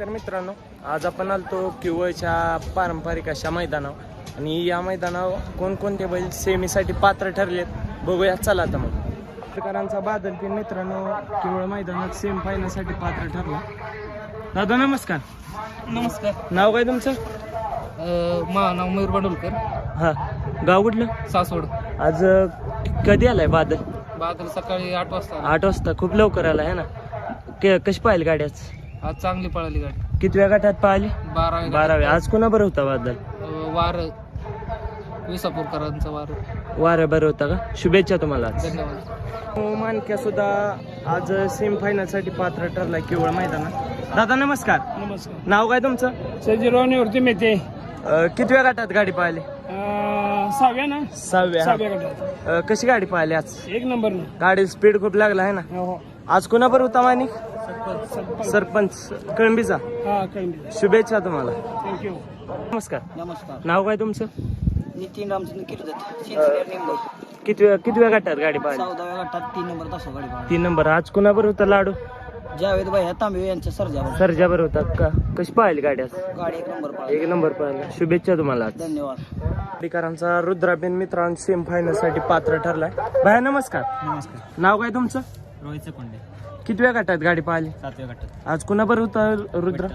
तर मित्रांनो आज आपण आलतो किवळच्या पारंपरिक अशा मैदानावर. आणि या मैदानावर कोणकोणते बैल सेमीसाठी पात्र ठरलेत बघूया. चला आता मग. प्रकारांचा बादल पिन मित्रांनो किवळ मैदानात सेम फायनलसाठी पात्र ठरला. दादा नमस्कार. नमस्कार. नाव काय तुमचं? माझं नाव मयूर बंडोलकर. हा. गाव कुठलं? सासवड. आज अं, कधी आलाय बादल? बादल सकाळी आठ वाजता आला. आठ वाजता. खूप लवकर आलाय है ना? के- कशी पाहिली गाडी आज चांगली पळाली गाडी. कितव्या गटात पाहिली? बारावी बाराव्या आज कोणा बरं होता बादल अं, वार विसापूरकरांचा वार वारं बरं होता का? शुभेच्छा तुम्हाला आज. धन्यवाद. मानक्या सुद्धा आज सेमी फायनलसाठी पात्र ठरलाय केवळ मैदानात. दादा नमस्कार. नमस्कार. नाव काय तुमचं? सजीरवाणीवरती मिळते अं, कितव्या गटात गाडी पाहिली? सहाव्या ना? सहाव्या. सहाव्या गटात. अं, कशी गाडी पाहिली आज? एक नंबर गाडी स्पीड खूप लागला आहे ना? हो आज कोणाबर होता मानिक? सरपंच. सरपंच. कळंबीचा. हा कळंबी शुभेच्छा तुम्हाला. थँक्यू नमस्कार. नमस्कार. नाव काय तुमचं? नितीन रामचंद्र किर्जत कितव्या कितव्या गटात गाडी पाहिली? चौदाव्या गटात तीन नंबर तासा गाडी पळाली तीन नंबर. आज कोणाबर होता लाडू? जावेद भाई तांबे यांच्या सर्जावर. सरजाबर होता का? कशी पाहिली गाडी आज? गाडी एक नंबर पळाली एक नंबर पाहिला. शुभेच्छा तुम्हाला आज. धन्यवाद. अधिकारांचा रुद्राबेन मित्रांनो सेम फायनलसाठी पात्र ठरलाय. भया नमस्कार. नमस्कार. नाव काय तुमचं? रोहित पंडे कितव्या गटात गाडी पाहिली? सातव्या गटात. आज कुणा बरं होता रुद्र?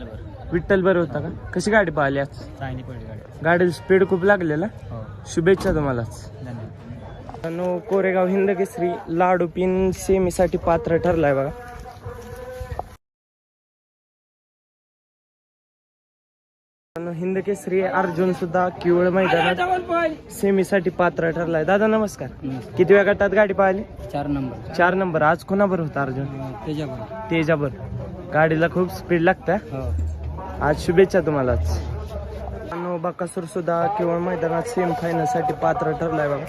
विठ्ठल बरं होता का? कशी गाडी पाहिली आज? चांगली पडली गाडी. स्पीड खूप लागलेला. हो. शुभेच्छा तुम्हाला. धन्यवाद. मित्रांनो, कोरेगाव हिंद केसरी लाडू पिन सेमी साठी पात्र ठरलाय बघा. मित्रांनो, हिंद केसरी अर्जुन सुद्धा किवळ मैदानात सेमी साठी पात्र ठरलाय. दादा नमस्कार. कितव्या गटात गाडी पाहिली? चार नंबर. चार नंबर. आज कोणाबर होता अर्जुन? तेजाबर गाडीला खूप स्पीड लागतं. हो. आज शुभेच्छा तुम्हाला मित्रांनो, बकासूर सुद्धा केवळ मैदानात सेम फायनलसाठी पात्र ठरलाय बघा.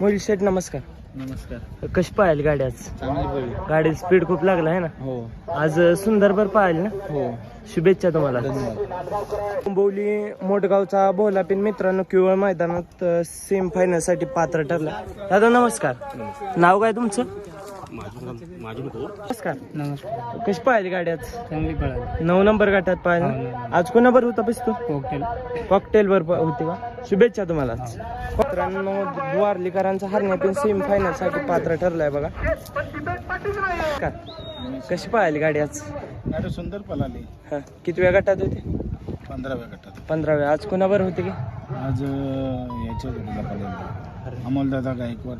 मोहिल शेठ नमस्कार. नमस्कार. कशी पाहिली गाडी आज? चांगली गाडी स्पीड खूप लागला आहे ना? हो. आज सुंदरभर पाहिली ना? हो. शुभेच्छा तुम्हाला. बोली मोठगावचा बोला पिन मित्रांनो केवळ मैदानात सेम फायनलसाठी पात्र ठरला. दादा नमस्कार. नाव काय तुमचं? नमस्कार. नमस्कार. कशी पाहिली गाडी आज? चांगली पळाली. नऊ नंबर गटात पाहिली. आज कोणाबर होता पिस्तूल कोकटेल कॉकटेल वर प- होती का? शुभेच्छा तुम्हाला मित्रांनो द्वारलीकरांचा हरण्या पिन सेमी फायनलसाठी पात्र ठरलाय बघा. का? कशी पाहिली गाडी आज? गाडी सुंदर पळाली. हा कितव्या गटात होती? पंधराव्या गटात. पंधराव्या. आज कोणाबर होते की? आज याच्या जोडीला पळाली. अमोलदादा गायकवाड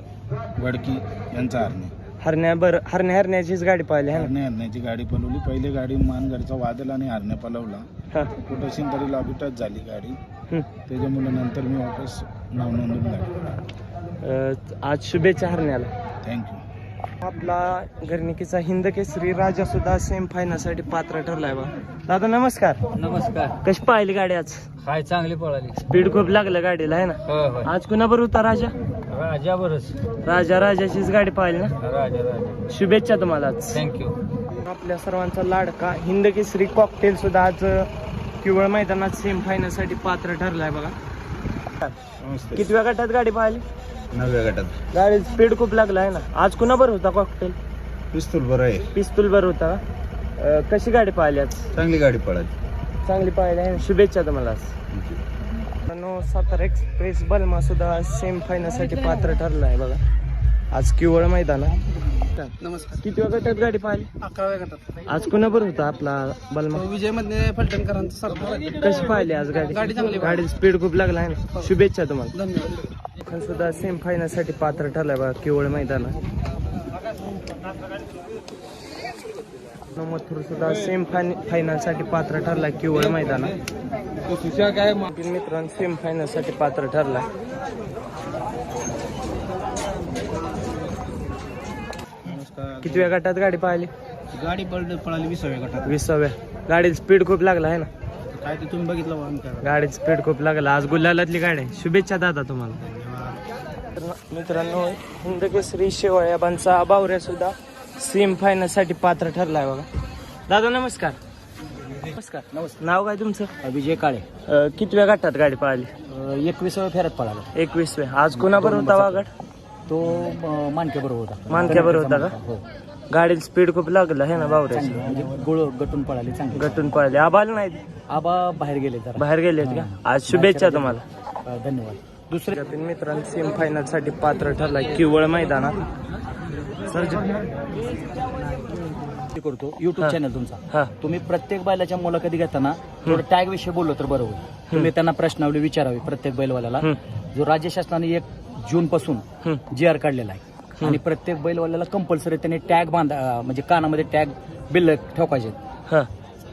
वडकी यांचा हरणे. हरण्या बर हरण्या हरण्याचीच गाडी पाहिली है. ना हरणे हरण्याची गाडी पळवली पहिली गाडी मानगडचा वादल आणि हरणे पळवला हा. कुठं तरी लॉबी टच झाली गाडी. हम्म. त्याच्यामुळे नंतर मी वापस नाव नोंदून लागलो अं, आज शुभेच्छा हरण्याला. थँक्यू आपला घरनिकीचा हिंद केसरी राजा सुद्धा सेम फायनलसाठी पात्र ठरलाय बा. दादा नमस्कार. नमस्कार. कशी पाहिली गाडी आज? हाय चांगली पळाली. स्पीड खूप लागलं गाडीला आहे ना? हो हो आज कुणाबर होता राजा? राजा राजाचीच गाडी पाहिली ना? राजा राजा. शुभेच्छा तुम्हाला आज. थँक्यू आपल्या सर्वांचा लाडका हिंद केसरी कॉकटेल सुद्धा आज केवळ मैदानात सेम फायनलसाठी पात्र ठरलाय बघा. नमस्ते. कितव्या गटात गाडी पाहिली? नवव्या गटात. गाडी स्पीड खूप लागला आहे ना? आज कुणाबर होता कॉकटेल पिस्तूल बरं आहे. पिस्तूल बर होता का? अं, कशी गाडी पाहिली आज? चांगली गाडी पळाली. चांगली पाहिली आहे. शुभेच्छा तुम्हाला आज. सातारा एक्सप्रेस बलमा सुद्धा सेम फायनलसाठी पात्र ठरला आहे बघा. आज किवळ मैदान नमस्कार. किती गटात गाडी पाहिली? अकराव्या गटात आज कुणाबर होता आपला बलमा? विजयमध्ये फलटणकरांचा कशी पाहिली आज गाडी? गाडी चांगली गाडी स्पीड खूप लागला आहे ना. शुभेच्छा तुम्हाला. सुद्धा सेम फायनलसाठी पात्र ठरलाय बघा केवळ मैदान मथुर सुद्धा सेम फायनलसाठी पात्र ठरलाय केवळ मैदान काय मित्रांनो सेम फायनलसाठी पात्र नमस्कार. कितव्या गटात गाडी पाहिली गाडी पळ पळाली विसाव्या गटात. विसाव्या. गाडीची स्पीड खूप लागला आहे ना? काय ते तुम्ही बघितलं गाडीची स्पीड खूप लागला. आज गुल्हालातली गाडी आहे. शुभेच्छा दादा तुम्हाला. मित्रांनो हिंद केसरी शेवळ्याबांचा बावऱ्या सुद्धा. सेम फायनलसाठी पात्र ठरलाय बघा. दादा नमस्कार. नमस्कार. नमस्कार नाव काय तुमचं? विजय काळे. अं, कितव्या गटात गाडी पाहिली एकविसाव्या फेऱ्यात पळाला. एकवीसव्या. आज कोणाबर होता वागड तो मानके बरोबर होता. मानक्याबर होता का? हो. गाडीला स्पीड खूप लागलं आहे ना बावऱ्याची म्हणजे गोळ गटून पळाली चांगली. गटून पळाले. आबाल नाही आबा बाहेर गेले जरा. बाहेर गेलेत का? आज शुभेच्छा तुम्हाला. अं, धन्यवाद. दुसरे त्यातील मित्रांनो सेम फायनलसाठी पात्र ठरलाय. किवळ मैदानात. करतो. युट्यूब. चॅनल तुमचा. हा. तुम्ही प्रत्येक बैलाच्या मुलाखती घेताना थोडं टॅग विषयी बोललो तर बरं होईल तुम्ही त्यांना प्रश्नावली विचारावी प्रत्येक बैलवाल्याला. जो राज्य शासनाने एक जून पासून. जी आर काढलेला आहे. आणि प्रत्येक बैलवाल्याला कंपल्सरी त्यांनी टॅग बांधा म्हणजे कानामध्ये टॅग बिल ठोकायचे हा.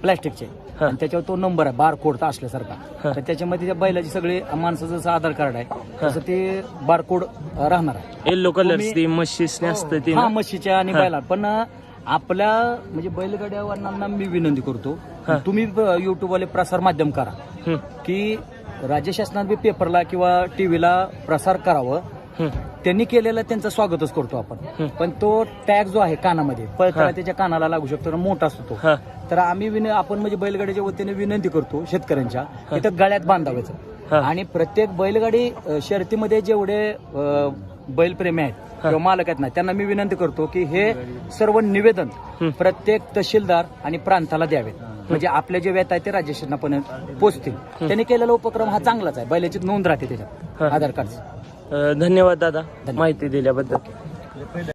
प्लॅस्टिकचे. आणि त्याच्यावर तो नंबर आहे बार कोड असल्यासारखा. तर त्याच्यामध्ये त्या बैलाची सगळी माणसाचं जसं आधार कार्ड आहे तसं ते बार कोड राहणार आहे. येल्लो कलर म्हशीसने असतं ती हा? म्हशीच्या आणि. बैला. पण आपल्या म्हणजे बैलगाड्यावाल्यांना मी विनंती करतो. तुम्ही युट्यूब वाले प्रसार माध्यम करा. की राज्य शासनात बी पेपरला किंवा टीव्हीला प्रसार करावं. त्यांनी केलेलं त्यांचं स्वागतच करतो आपण. पण तो टॅग जो आहे कानामध्ये. पळताना त्याच्या कानाला लागू शकतो मोठा असतो. तो तर आम्ही विन आपण म्हणजे बैलगाडीच्या वतीने विनंती करतो शेतकऱ्यांच्या तिथं गळ्यात बांधावायचं. आणि प्रत्येक बैलगाडी अ, शर्यतीमध्ये जेवढे बैलप्रेमी आहेत किंवा मालक आहेत ना त्यांना मी विनंती करतो की हे सर्व निवेदन. प्रत्येक तहसीलदार आणि प्रांताला द्यावेत. म्हणजे आपले जे व्यत आहे ते राज्य शासनापर्यंत पोहोचतील त्यांनी केलेला उपक्रम हा चांगलाच आहे. बैलाची नोंद राहते त्याच्यात. आधार कार्ड धन्यवाद दादा माहिती दिल्याबद्दल.